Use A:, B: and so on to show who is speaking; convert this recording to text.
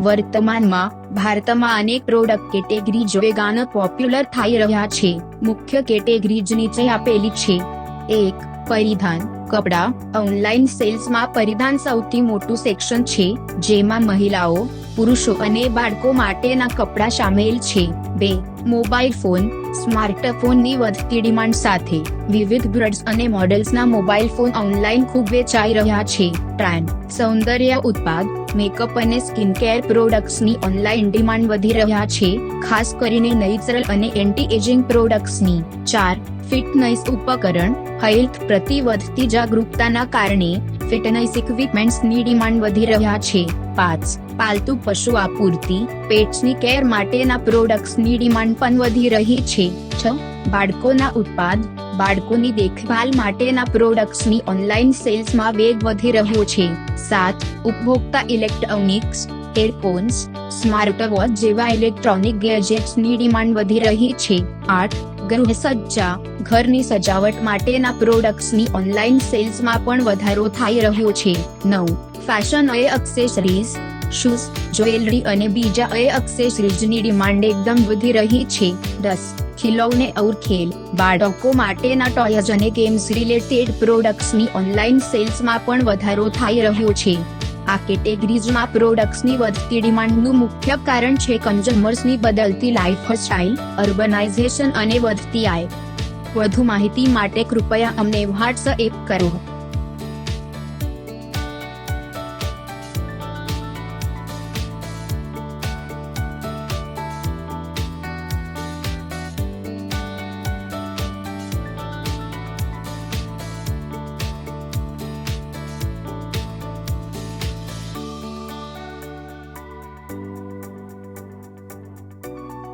A: વર્તમાનમાં ભારતમાં અનેક પ્રોડક્ટ કેટેગરીઝ વેગાન પોપ્યુલર થઈ રહ્યા છે. મુખ્ય કેટેગરીઝ નીચે આપેલી છે. એક, પરિધાન. કપડા. ઓનલાઈન સેલ્સમાં પરિધાન સૌથી મોટું સેક્શન છે, જેમાં મહિલાઓ, પુરુષો અને બાળકો માટેના કપડાં સામેલ છે. બે મોબાઈલ ફોન સ્માર્ટફોનની વધતી ડિમાન્ડ સાથે વિવિધ બ્રાન્ડ્સ અને મોડેલ્સના મોબાઈલ ફોન ઓનલાઈન ખૂબ વેચાઈ રહ્યા છે. ટ્રેન્ડ સૌંદર્ય ઉત્પાદ. મેકઅપ અને સ્કિન કેર પ્રોડક્ટ્સની ઓનલાઈન ડિમાન્ડ વધી રહ્યા છે, ખાસ કરીને નેચરલ અને એન્ટી એજિંગ પ્રોડક્ટ્સની. ચાર, ફિટનેસ ઉપકરણ. હેલ્થ પ્રતિ વધતી જાગૃતતાના કારણે ફિટનેસ ઇક્વિપમેન્ટ્સની ડિમાન્ડ વધી રહ્યા છે. પાંચ, પાલતુ પશુ આપૂર્તિ પેટ્સની કેર માટેના પ્રોડક્ટ્સની ડિમાન્ડ પણ વધી રહી છે. છ, બાળકોના ઉત્પાદ. બાળકોની દેખભાલ માટેના પ્રોડક્ટ્સની ઓનલાઈન સેલ્સમાં વેગ વધી રહ્યો છે. સાત, ઉપભોક્તા ઇલેક્ટ્રોનિક્સ એરફોન્સ સ્માર્ટ વોચ જેવા ઇલેક્ટ્રોનિક ગેજેટ્સની ડિમાન્ડ વધી રહી છે. આઠ ગૃહ ઘરની સજાવટ માટેના પ્રોડક્ટ્સની ઓનલાઈન સેલ્સમાં પણ વધારો થઈ રહ્યો છે. નવ, ફેશન એ એક્સેસરીઝ શૂઝ, જ્વેલરી અને બીજા એ એક્સેસરીઝની ડિમાન્ડ એકદમ વધી રહી છે. દસ, ખિલૌને ઔર ખેલ. બાળકો માટેના ટોયઝ અને ગેમ્સ રિલેટેડ પ્રોડક્ટ્સની ઓનલાઈન સેલ્સમાં પણ વધારો થઈ રહ્યો છે. આ કેટેગરીઝમાં પ્રોડક્ટ્સની વધતી ડિમાન્ડનું મુખ્ય કારણ છે કન્ઝ્યુમર્સની બદલતી લાઇફસ્ટાઇલ અર્બનાઇઝેશન અને વધતી આય. વધુ માહિતી માટે કૃપયા અમને વોટ્સએપ કરો.